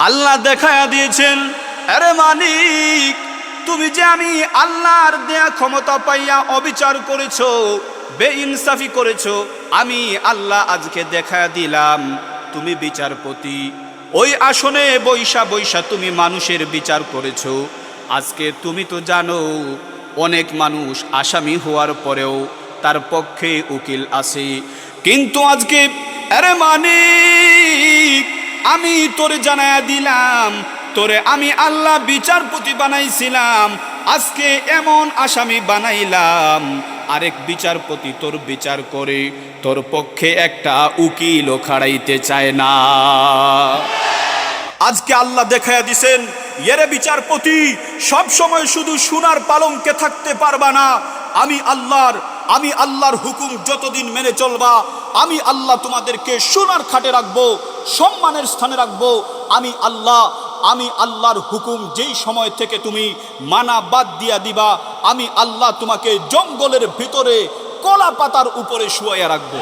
আল্লাহ দেখায়া দিয়েছেন, আরে মালিক, তুমি যে আমি আল্লাহর দেয়া ক্ষমতা পাইয়া অবিচার করেছ, বেইনসাফি করেছ, আমি আল্লাহ আজকে দেখায়া দিলাম, তুমি বিচারপতি। ওই আসনে বৈশা বৈশা তুমি মানুষের বিচার করেছ। আজকে তুমি তো জানো, অনেক মানুষ আসামি হওয়ার পরেও তার পক্ষে উকিল আছে। কিন্তু আজকে, আরে মানিক আমি তোরে জানায়া দিলাম, তোরে আমি আল্লাহ বিচারপতি বানাইছিলাম, আজকে এমন আসামি বানাইলাম। আরেক বিচারপতি তোর বিচার করে, তোর পক্ষে একটা উকিলও খাড়াইতে চায় না। আজকে আল্লাহ দেখাইয়া দিছেন, এরে বিচারপতি, সব সময় শুধু সোনার পালঙ্কে থাকতে পারবা না। আমি আল্লাহর আমি আল্লাহর হুকুম যতদিন মেনে চলবা, আমি আল্লাহ তোমাদেরকে সোনার খাটে রাখব। সম্মানের স্থানে রাখব, আমি আল্লাহ, আমি আল্লাহর হুকুম যেই সময় থেকে তুমি মানা বাদ দিয়া দিবা, আমি আল্লাহ তোমাকে জঙ্গলের ভিতরে কলা পাতার উপরে শুয়াইয়া রাখব।